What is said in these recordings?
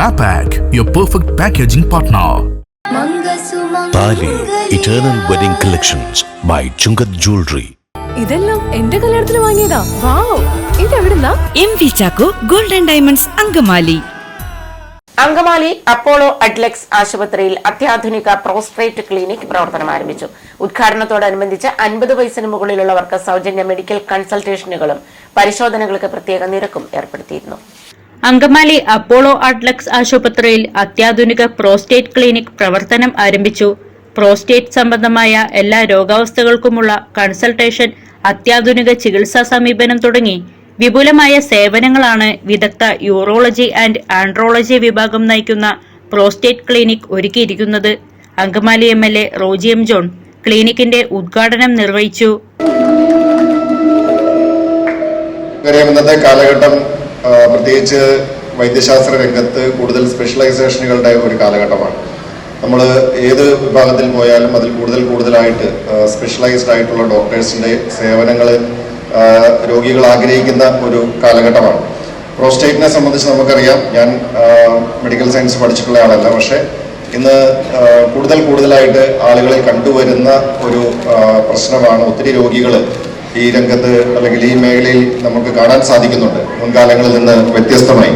MAPAC, your perfect packaging partner. Thali eternal wedding collections by Chungath jewellery ഇതെല്ലാം എന്റെ കല്യാണത്തിന് വാങ്ങിയതാ. Wow. ഇതെവിടുന്നാ M V Chacko golden diamonds Angamaly. Angamaly Apollo Adlux ആശുപത്രിയിൽ അത്യാധുനിക prostate clinic പ്രവർത്തനം ആരംഭിച്ചു. ഉദ്ഘാടനത്തോടനുബന്ധിച്ച് അൻപത് വയസ്സിന് മുകളിലുള്ളവർക്ക് സൗജന്യ മെഡിക്കൽ കൺസൾട്ടേഷനുകളും പരിശോധനകൾക്ക് പ്രത്യേക നിരക്കും ഏർപ്പെടുത്തിയിരുന്നു. അങ്കമാലി അപ്പോളോ അഡ്ലക്സ് ആശുപത്രിയിൽ അത്യാധുനിക പ്രോസ്റ്റേറ്റ് ക്ലിനിക് പ്രവർത്തനം ആരംഭിച്ചു. പ്രോസ്റ്റേറ്റ് സംബന്ധമായ എല്ലാ രോഗാവസ്ഥകൾക്കുമുള്ള കൺസൾട്ടേഷൻ അത്യാധുനിക ചികിത്സാ സമീപനം തുടങ്ങി. വിപുലമായ സേവനങ്ങളാണ് വിദഗ്ധ യൂറോളജി ആൻഡ് ആൻഡ്രോളജി വിഭാഗം നയിക്കുന്ന പ്രോസ്റ്റേറ്റ് ക്ലിനിക് ഒരുക്കിയിരിക്കുന്നത്. Angamaly M L A Roji M John ക്ലിനിക്കിന്റെ ഉദ്ഘാടനം നിർവഹിച്ചു. പ്രത്യേകിച്ച് വൈദ്യശാസ്ത്ര രംഗത്ത് കൂടുതൽ സ്പെഷ്യലൈസേഷനുകളുടെ ഒരു കാലഘട്ടമാണ്. നമ്മൾ ഏത് വിഭാഗത്തിൽ പോയാലും അതിൽ കൂടുതൽ കൂടുതലായിട്ട് സ്പെഷ്യലൈസ്ഡ് ആയിട്ടുള്ള ഡോക്ടേഴ്സിന്റെ സേവനങ്ങൾ രോഗികൾ ആഗ്രഹിക്കുന്ന ഒരു കാലഘട്ടമാണ്. പ്രോസ്റ്റേറ്റിനെ സംബന്ധിച്ച് നമുക്കറിയാം. ഞാൻ മെഡിക്കൽ സയൻസ് പഠിച്ചിട്ടുള്ള ആളല്ല. പക്ഷേ ഇന്ന് കൂടുതൽ കൂടുതലായിട്ട് ആളുകളിൽ കണ്ടുവരുന്ന ഒരു പ്രശ്നമാണ് ഒത്തിരി രോഗികൾ ഈ രംഗത്ത് അല്ലെങ്കിൽ ഈ മേഖലയിൽ നമുക്ക് കാണാൻ സാധിക്കുന്നുണ്ട്. മുൻകാലങ്ങളിൽ നിന്ന് വ്യത്യസ്തമായി.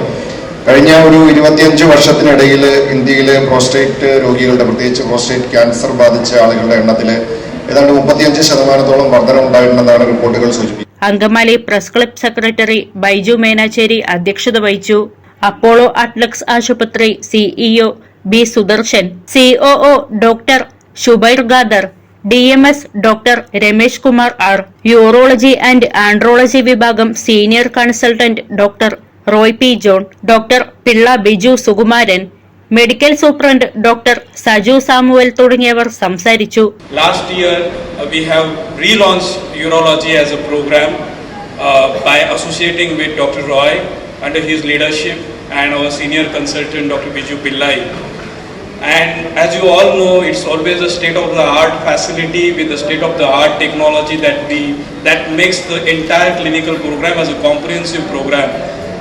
കഴിഞ്ഞ ഒരു ഇരുപത്തിയഞ്ച് വർഷത്തിനിടയിൽ ഇന്ത്യയിലെ പ്രോസ്റ്റേറ്റ് രോഗികളുടെ പ്രത്യേകിച്ച് പ്രോസ്റ്റേറ്റ് ക്യാൻസർ ബാധിച്ച ആളുകളുടെ എണ്ണത്തിൽ ഏതാണ്ട് മുപ്പത്തിയഞ്ച് ശതമാനത്തോളം വർധന ഉണ്ടായിട്ടുണ്ടെന്നാണ് റിപ്പോർട്ടുകൾ സൂചിപ്പിക്കുന്നത്. Angamaly press club secretary Baiju Menachery അധ്യക്ഷത വഹിച്ചു. അപ്പോളോ അറ്റ്ലക്സ് ആശുപത്രി CEO B Sudarshan COO doctor Shubair Khader D M S doctor Ramesh Kumar R urology and andrology വിഭാഗം senior consultant doctor Roy P John doctor Pillai Biju Sukumaran medical superintendent doctor Saju Samuel തുടങ്ങിയവർ സംസാരിച്ചു Last year, uh, we have relaunched urology as a program uh, by associating with Dr. Roy under his leadership and our senior consultant, Dr. And as you all know, it's always a state-of-the-art facility with the state-of-the-art technology that we that makes the entire clinical program as a comprehensive program,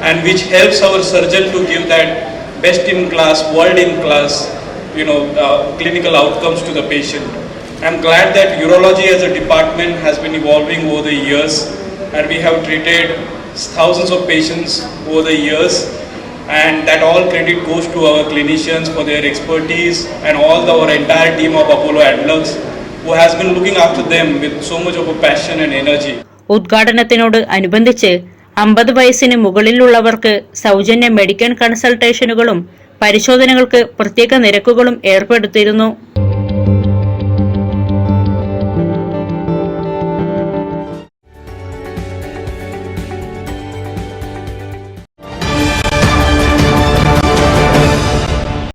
and which helps our surgeon to give that best-in-class, world-in-class, you know, uh, clinical outcomes to the patient. I'm glad that urology as a department has been evolving over the years, and we have treated thousands of patients over the years and that all credit goes to our clinicians for their expertise and all the, our entire team of Apollo Adlux who has been looking after them with so much of a passion and energy. ഉദ്ഘാടനത്തിനോട് അനുബന്ധിച്ച് അമ്പത് വയസ്സിന് മുകളിലുള്ളവർക്ക് സൗജന്യ medical കൺസൾട്ടേഷനുകളും പരിശോധനകൾക്ക് പ്രത്യേക നിരക്കുകളും ഏർപ്പെടുത്തിയിരുന്നു